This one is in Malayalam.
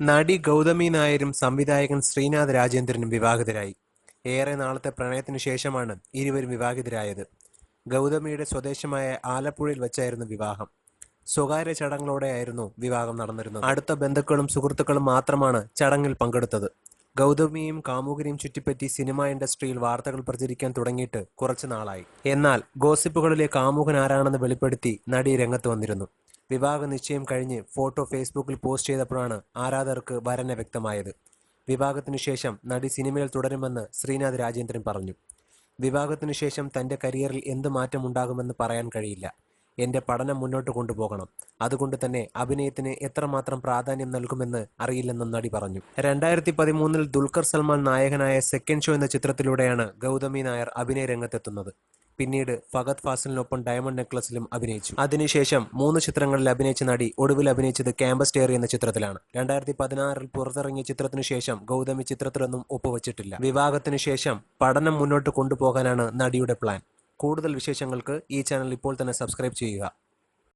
നടി ഗൗതമി നായരും സംവിധായകൻ ശ്രീനാഥ് രാജേന്ദ്രനും വിവാഹിതരായി. ഏറെ നാളത്തെ പ്രണയത്തിനു ശേഷമാണ് ഇരുവരും വിവാഹിതരായത്. ഗൗതമിയുടെ സ്വദേശമായ ആലപ്പുഴയിൽ വെച്ചായിരുന്നു വിവാഹം. സ്വകാര്യ ചടങ്ങുകളോടെയായിരുന്നു വിവാഹം നടന്നിരുന്നത്. അടുത്ത ബന്ധുക്കളും സുഹൃത്തുക്കളും മാത്രമാണ് ചടങ്ങിൽ പങ്കെടുത്തത്. ഗൗതമിയും കാമുകനെയും ചുറ്റിപ്പറ്റി സിനിമാ ഇൻഡസ്ട്രിയിൽ വാർത്തകൾ പ്രചരിക്കാൻ തുടങ്ങിയിട്ട് കുറച്ചു നാളായി. എന്നാൽ ഗോസിപ്പുകളിലെ കാമുകൻ ആരാണെന്ന് വെളിപ്പെടുത്തി നടി രംഗത്ത് വന്നിരുന്നു. വിവാഹ നിശ്ചയം കഴിഞ്ഞ് ഫോട്ടോ ഫേസ്ബുക്കിൽ പോസ്റ്റ് ചെയ്തപ്പോഴാണ് ആരാധകർക്ക് വരനെ വ്യക്തമായത്. വിവാഹത്തിനു ശേഷം നടി സിനിമയിൽ തുടരുമെന്ന് ശ്രീനാഥ് രാജേന്ദ്രൻ പറഞ്ഞു. വിവാഹത്തിനു ശേഷം തന്റെ കരിയറിൽ എന്ത് മാറ്റമുണ്ടാകുമെന്ന് പറയാൻ കഴിയില്ല. എന്റെ പഠനം മുന്നോട്ട് കൊണ്ടുപോകണം. അതുകൊണ്ട് തന്നെ അഭിനയത്തിന് എത്രമാത്രം പ്രാധാന്യം നൽകുമെന്ന് അറിയില്ലെന്നും നടി പറഞ്ഞു. രണ്ടായിരത്തി പതിമൂന്നിൽ ദുൽഖർ സൽമാൻ നായകനായ സെക്കൻഡ് ഷോ എന്ന ചിത്രത്തിലൂടെയാണ് ഗൗതമി നായർ അഭിനയ രംഗത്തെത്തുന്നത് പിന്നീട് ഫഗത് ഫാസിലിനൊപ്പം ഡയമണ്ട് നെക്ലസിലും അഭിനയിച്ചു. അതിനുശേഷം മൂന്ന് ചിത്രങ്ങളിൽ അഭിനയിച്ച നടി ഒടുവിൽ അഭിനയിച്ചത് ക്യാമ്പസ് ഡയറി എന്ന ചിത്രത്തിലാണ്. രണ്ടായിരത്തി പതിനാറിൽ പുറത്തിറങ്ങിയ ചിത്രത്തിനു ശേഷം ഗൗതമി ചിത്രത്തിലൊന്നും ഒപ്പുവച്ചിട്ടില്ല. വിവാഹത്തിനു ശേഷം പഠനം മുന്നോട്ട് കൊണ്ടുപോകാനാണ് നടിയുടെ പ്ലാൻ. കൂടുതൽ വിശേഷങ്ങൾക്ക് ഈ ചാനൽ ഇപ്പോൾ തന്നെ സബ്സ്ക്രൈബ് ചെയ്യുക.